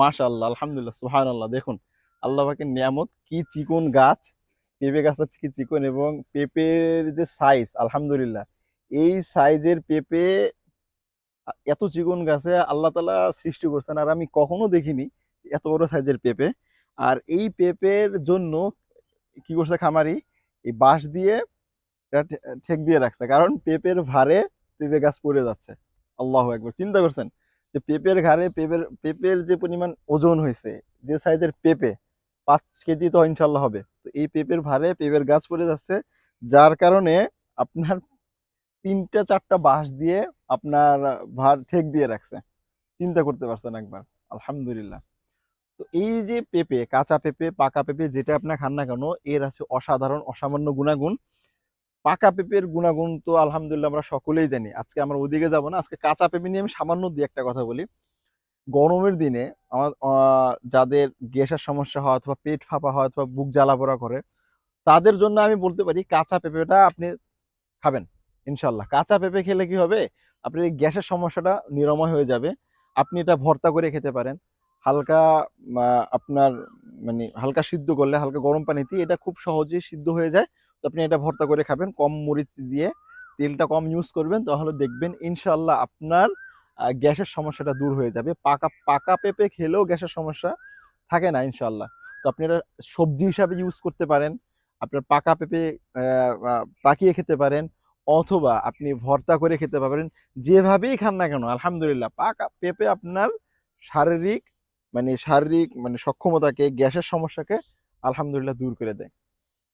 মাশাআল্লাহ, আলহামদুলিল্লাহ সুহান আল্লাহ দেখুন, আল্লাহ পাকের নিয়ামত, কি চিকন গাছ, পেঁপে গাছটা কি চিকন এবং পেঁপের যে সাইজ আলহামদুলিল্লাহ, এই সাইজের পেঁপে এত চিকন গাছে আল্লাহ তালা সৃষ্টি করছেন আর আমি কখনো দেখিনি এত বড় সাইজের পেঁপে। আর এই পেঁপের জন্য কি করছে খামারি? এই বাঁশ দিয়ে ঠেক দিয়ে রাখছে, কারণ পেঁপের ভারে পেঁপে গাছ পড়ে যাচ্ছে। আল্লাহ একবার চিন্তা করছেন? যে পেঁপের ঘাড়ে পেঁপের পেঁপের যে পরিমাণ ওজন হয়েছে, যে সাইজের পেঁপে, পাঁচ কেজি তো ইনশাল্লাহ হবে। তো এই পেঁপের ভারে পেঁপের গাছ পড়ে যাচ্ছে, যার কারণে আপনার তিনটা চারটা বাঁশ দিয়ে আপনার ভার ঠেক দিয়ে রাখছে। চিন্তা করতে পারছেন একবার, আলহামদুলিল্লাহ। তো এই যে পেঁপে, কাঁচা পেঁপে, পাকা পেঁপে যেটা আপনার খান না কেন, এর আছে অসাধারণ, অসামান্য গুণাগুণ। পাকা পেঁপের গুণাগুণ তো আলহামদুলিল্লাহ আমরা সকলেই জানি। আজকে আমরা ওদিকে যাব না, আজকে কাঁচা পেঁপে নিয়ে আমি সামান্য দিয়ে একটা কথা বলি। গরমের দিনে আমার যাদের গ্যাসের সমস্যা হয় অথবা পেট ফাঁপা হয় অথবা বুক জ্বালা পোড়া করে, তাদের জন্য আমি বলতে পারি কাঁচা পেঁপেটা আপনি খাবেন ইনশাল্লাহ কাঁচা পেঁপে খেলে কি হবে? আপনার গ্যাসের সমস্যাটা নিরাময় হয়ে যাবে। আপনি এটা ভর্তা করে খেতে পারেন। হালকা আপনার মানে হালকা সিদ্ধ করলে, হালকা গরম পানিতে এটা খুব সহজেই সিদ্ধ হয়ে যায়। আপনি এটা ভর্তা করে খাবেন, কম মরিচ দিয়ে তেলটা কম ইউজ করবেন, তাহলে দেখবেন ইনশাল্লাহ আপনার গ্যাসের সমস্যাটা দূর হয়ে যাবে। পাকা পাকা পেঁপে খেলেও গ্যাসের সমস্যা থাকে না ইনশাল্লাহ তো আপনি এটা সবজি হিসাবে ইউজ করতে পারেন, আপনার পাকা পেঁপে পাকিয়ে খেতে পারেন, অথবা আপনি ভর্তা করে খেতে পারেন যেভাবেই খান না কেন, আলহামদুলিল্লাহ, পাকা পেঁপে আপনার শারীরিক মানে শারীরিক মানে সক্ষমতাকে, গ্যাসের সমস্যাকে আলহামদুলিল্লাহ দূর করে দেয়।